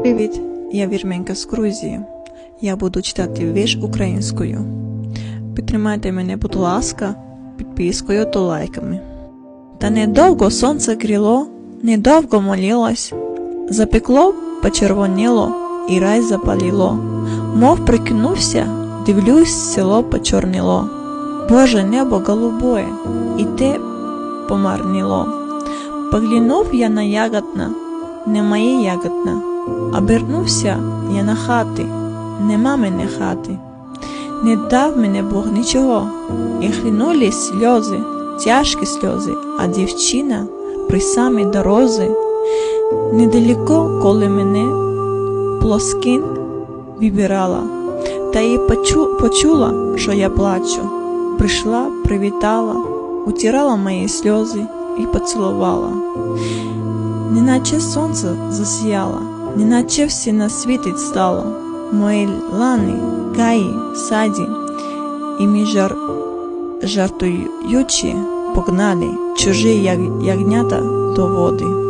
Привіт, я Вірменька з Грузії. Я буду читати вірш українською. Підтримайте мене, будь ласка, підпискою та лайками. Та недовго сонце гріло, недовго молілось, запекло, почервоніло і рай запаліло. Мов прикинувся, дивлюсь, село почорніло. Боже небо голубое, і те помарніло. Поглянув я на ягодна, не моє ягодна. Обернувся я на хати, нема мене хати. Не дав мене Бог нічого, і хлинули сльози, тяжкі сльози, а дівчина при самій дорозі. Недалеко, коли мене плоскин вибирала, та і почу, почула, що я плачу. Прийшла, привітала, утирала мої сльози і поцілувала. Неначе сонце засіяло, неначе всі на світі стало. Мої лани, гаї, саді, і мій жар, жартуючи погнали чужі ягнята до води.